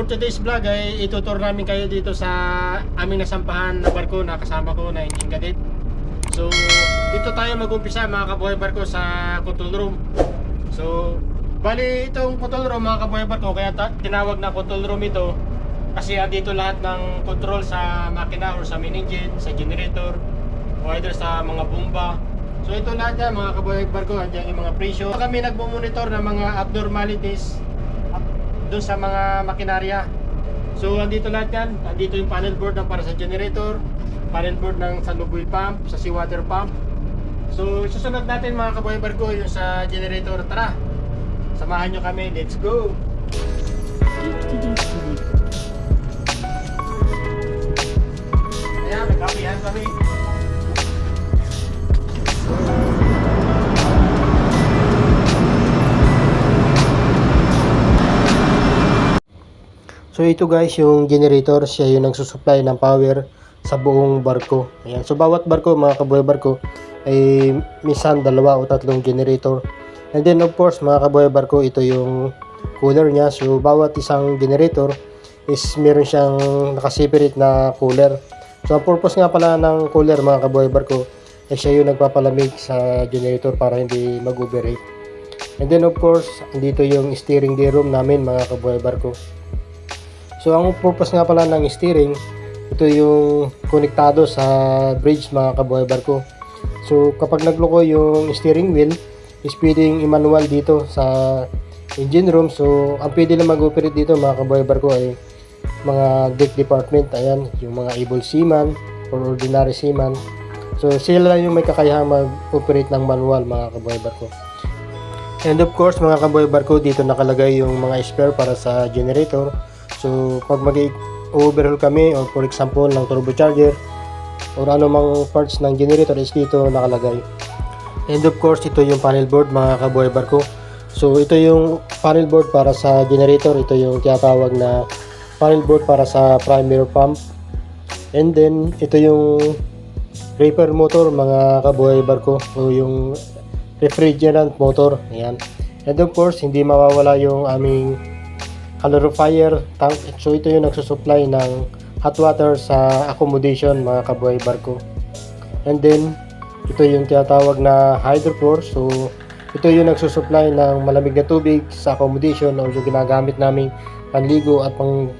for today's vlog ay itutur namin kayo dito sa aming nasampahan na barko na kasama ko na engine cadet. So, dito tayo mag-umpisa mga kabuhay barko sa control room. So, bali itong control room mga kabuhay barko, kaya tinawag na control room ito kasi andito lahat ng control sa makina or sa main engine, sa generator, o either sa mga bomba. So ito lahat yan mga kabuhay barko, andyan yung mga pressure. Kami nagmo-monitor ng mga abnormalities doon sa mga makinarya. So andito lahat yan, andito yung panel board ng para sa generator, panel board ng sa lube pump, sa seawater pump. So susunod natin mga kabuhay barko yung sa generator. Tara, samahan nyo kami, let's go! Ayan, may kapihan kami. So ito guys yung generator, siya yung nagsusupply ng power sa buong barko. Ayan. So bawat barko, mga kabuhay barko, ay minsan dalawa o tatlong generator. And then of course, mga kabuhay barko, ito yung cooler niya. So bawat isang generator is meron siyang nakaseparate na cooler. So ang purpose nga pala ng cooler, mga kabuhay barko, ay siya yung nagpapalamig sa generator para hindi mag-overheat. And then of course, dito yung steering gear room namin, mga kabuhay barko. So ang purpose nga pala ng steering, ito yung konektado sa bridge mga kabuhay barko. So kapag nagloko yung steering wheel, is pwedeng i-manual dito sa engine room. So ang pwede lang mag-operate dito mga kabuhay barko ay mga deck department. Ayan, yung mga able seaman or ordinary seaman. So sila lang yung may kakayahang mag-operate ng manual mga kabuhay barko. And of course mga kaboy barko dito nakalagay yung mga spare para sa generator. So pag mag-overhaul kami or for example ng turbocharger or anumang parts ng generator is dito nakalagay. And of course ito yung panel board mga kaboy barko. So ito yung panel board para sa generator. Ito yung tinatawag na panel board para sa primary pump. And then ito yung repair motor mga kaboy barko o yung refrigerant motor. Ayan. And of course, hindi mawawala yung aming calorifier tank. So ito yung nagsusupply ng hot water sa accommodation mga kabuhay barko. And then, ito yung tinatawag na hydrofor. So ito yung nagsusupply ng malamig na tubig sa accommodation o yung ginagamit namin panligo at pang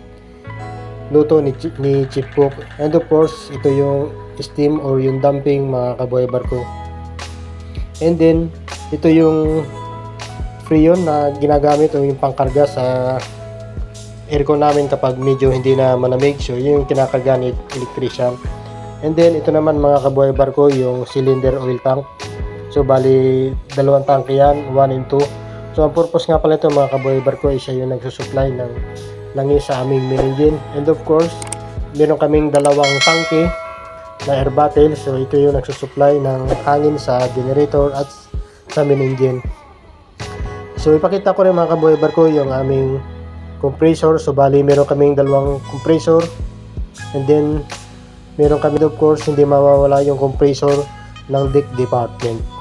luto ni, ni Chief Cook. And of course, ito yung steam or yung dumping mga kabuhay barko. And then, ito yung freon na ginagamit o yung pangkarga sa aircon namin kapag medyo hindi na malamig. So, yun yung kinakarga ni electrician. And then, ito naman mga kabuhay barko, yung cylinder oil tank. So, bali, dalawang tank yan, 1 and 2. So, ang purpose nga pala ito mga kabuhay barko, siya yung nagsusupply ng langis sa aming main engine. And of course, meron kaming dalawang tangke na air battle. So, ito yung nagsusupply ng hangin sa generator at sa main engine. So, ipakita ko rin mga kabuhay barko yung aming compressor. So, bali, meron kaming dalawang compressor. And then, meron kami of course, hindi mawawala yung compressor ng deck department.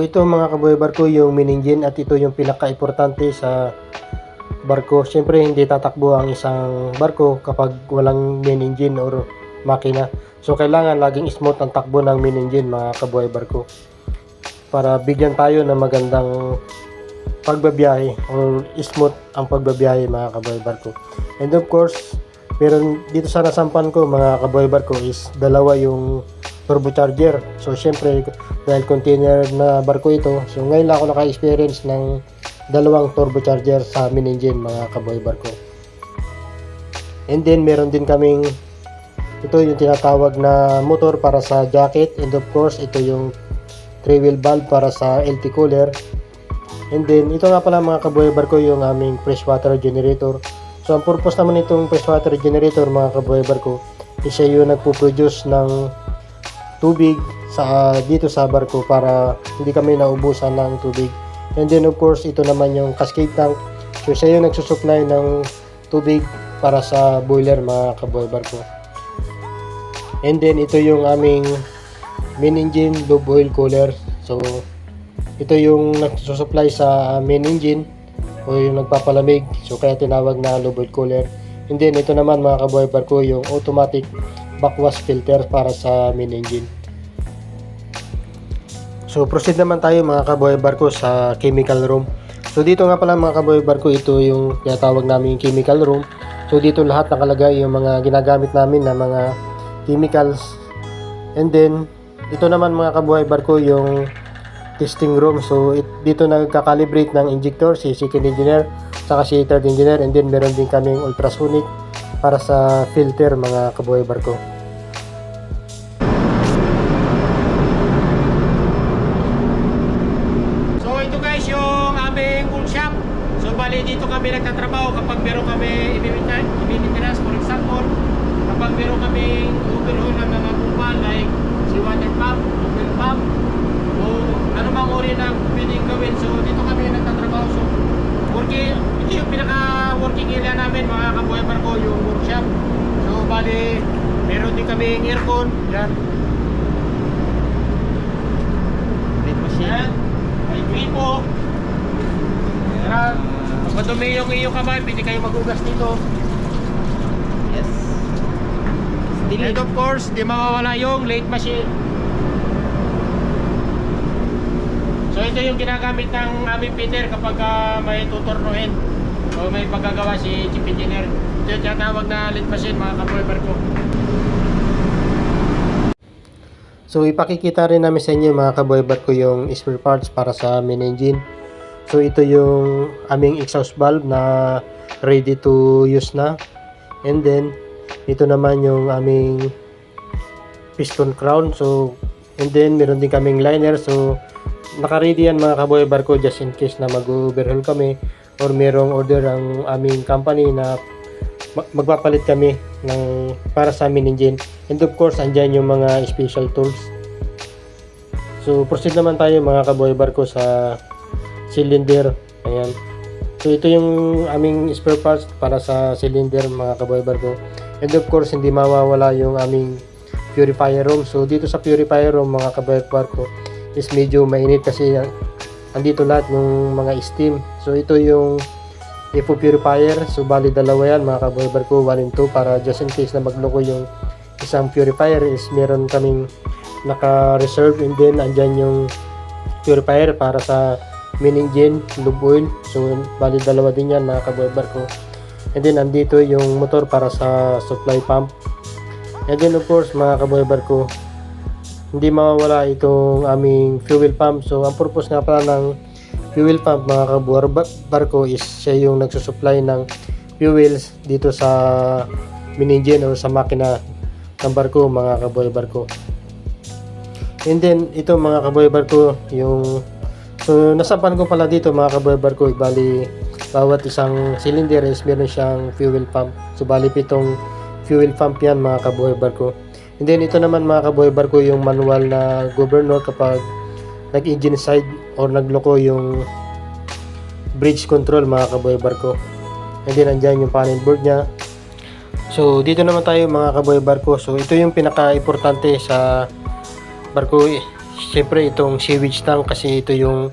So ito mga kabuhay barko yung main engine at ito yung pinaka-importante sa barko. Siyempre hindi tatakbo ang isang barko kapag walang main engine or makina. So kailangan laging smooth ang takbo ng main engine mga kabuhay barko. Para bigyan tayo ng magandang pagbabiyahe or smooth ang pagbabiyahe mga kabuhay barko. And of course, meron dito sa nasampan ko mga kabuhay barko is dalawa yung turbocharger. So, syempre, dahil container na barko ito, so ngayon lang ako naka-experience ng dalawang turbocharger sa main engine, mga kaboy barko. And then, meron din kaming ito yung tinatawag na motor para sa jacket and of course ito yung three wheel valve para sa LT cooler and then ito nga pala mga kaboy barko yung aming freshwater generator so ang purpose naman itong freshwater generator mga kaboy barko is siya yung nagpo-produce ng tubig sa dito sa barko para hindi kami naubusan ng tubig. And then of course, ito naman yung cascade tank. So siya yung nagsusupply ng tubig para sa boiler mga kaboy barko. And then ito yung aming main engine lube oil cooler. So ito yung nagsusupply sa main engine o yung nagpapalamig. So kaya tinawag na lube oil cooler. And then ito naman mga kaboy barko yung automatic backwash filter para sa main engine. So proceed naman tayo mga kaboy barko sa chemical room. So dito nga pala mga kaboy barko ito yung tinatawag namin yung chemical room. So dito lahat nakalagay yung mga ginagamit namin na mga chemicals. And then ito naman mga kabuhay barko yung testing room. So it, dito nagka-calibrate ng injector si second engineer saka si third engineer and then meron din kaming ultrasonic para sa filter mga kabuhay barko. So ito guys yung aming workshop. So bali dito kami nagtatrabaho kapag meron kami i-maintenance for example, kapag meron kami overhaul ng mga pumpa like si water pump, oil pump, o bang uri ng pwedeng gawin. So dito kami nagtatrabaho. So working, ito yung pinaka working area namin mga kabuhay barko yung workshop. So bali meron din kami aircon. Yan. Yan. May gripo. Yan. Pag madumi yung iyong kamay, pwede kayo magugas dito. Yes. And of course, di mawawala yung late machine. So ito yung ginagamit ng aming Peter kapag ah, may tuturnuhin o may paggagawa si Chief Engineer. Ito yung tinatawag na late machine mga kapoever ko. So ipakikita rin namin sa inyo mga kaboybat ko yung spare parts para sa main engine. So ito yung aming exhaust valve na ready to use na. And then ito naman yung aming piston crown. So and then meron din kaming liner. So naka-ready yan mga kaboybar ko just in case na mag-overhaul kami or merong order ang aming company na ma- magpapalit kami ng para sa main engine. And of course, andyan yung mga special tools. So, proceed naman tayo mga kaboy barko sa cylinder. Ayan. So, ito yung aming spare parts para sa cylinder mga kaboy barko. And of course, hindi mawawala yung aming purifier room. So, dito sa purifier room mga kaboy barko is medyo mainit kasi andito lahat yung mga steam. So, ito yung Epo purifier. So, bali dalawa yan mga kaboy barko, 1 and 2 para just in case na magloko yung isang purifier is meron kaming naka-reserve and then andyan yung purifier para sa main engine, lube oil. So, bali dalawa din yan mga kaboy barko. And then, andito yung motor para sa supply pump. And then, of course, mga kaboy barko, hindi mawawala itong aming fuel pump. So, ang purpose nga pala ng fuel pump mga kabuar ba- barko is siya yung nagsusupply ng fuels dito sa main engine o sa makina ng barko mga kaboy barko. And then ito mga kaboy barko yung so nasapan ko pala dito mga kaboy barko bali bawat isang cylinder is meron siyang fuel pump. So bali pitong fuel pump yan mga kaboy barko. And then ito naman mga kaboy barko yung manual na governor kapag nag-engine side or nagloko yung bridge control mga kaboy barko. And then andyan yung panel board niya. So dito naman tayo mga kaboy barko. So ito yung pinaka-importante sa barko. Siyempre itong sewage tank kasi ito yung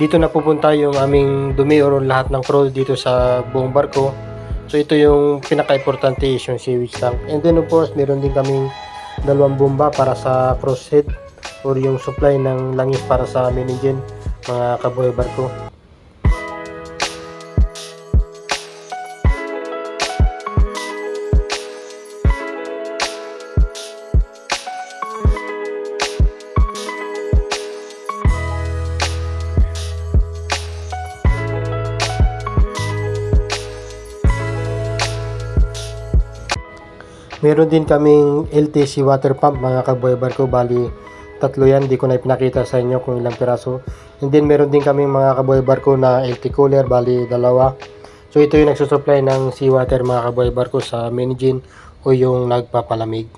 dito na pupunta yung aming dumi or lahat ng crew dito sa buong barko. So ito yung pinaka-importante yung sewage tank. And then of course meron din kaming dalawang bomba para sa crosshead or yung supply ng langis para sa main engine mga kaboy barko. Meron din kaming LTC water pump mga kaboy barko. Bali tatlo yan. Di ko na ipinakita sa inyo kung ilang piraso. And then meron din kaming mga kaboy barko na LT cooler. Bali dalawa. So ito yung nagsusupply ng seawater mga kaboy barko sa main engine o yung nagpapalamig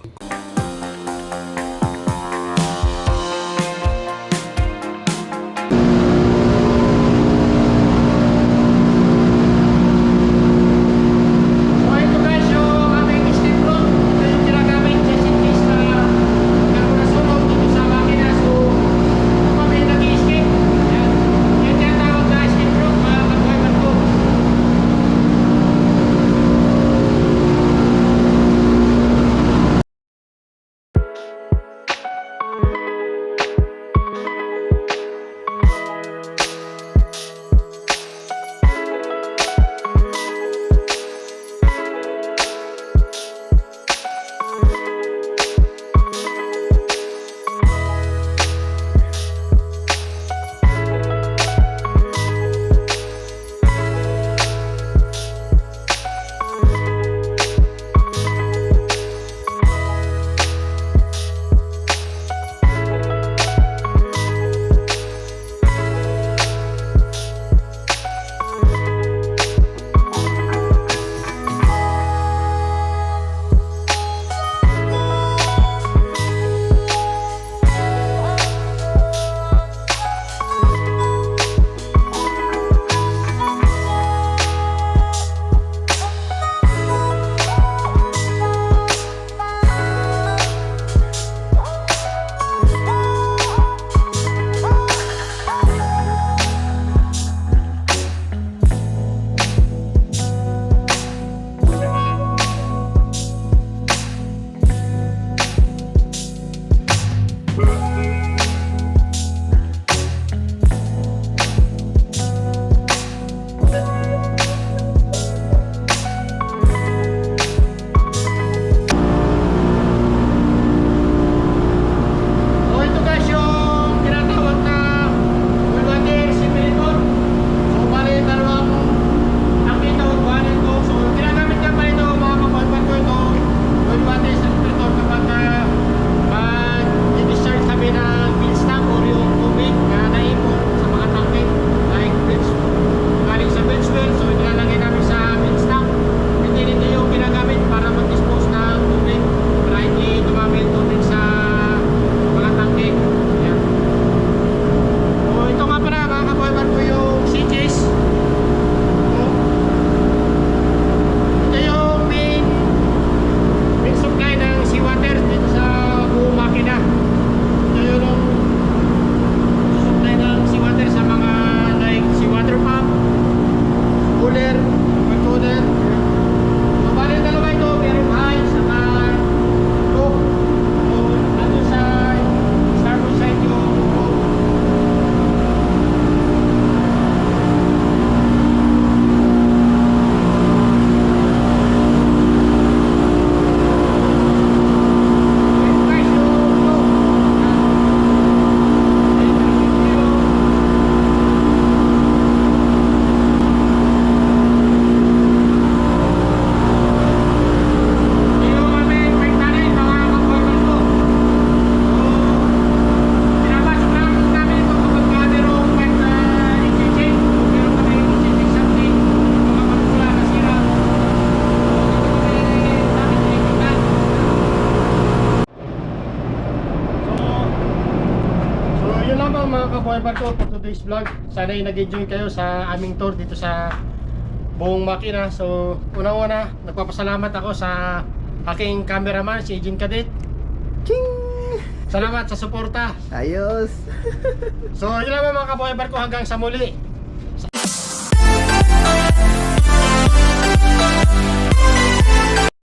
tour for today's vlog. Sana ay nag-enjoy kayo sa aming tour dito sa buong makina. So, unang-una, nagpapasalamat ako sa aking cameraman, si Eugene Cadet. Ching! Salamat sa suporta. Ayos! So, yun lang mga kabuhay barko hanggang sa muli.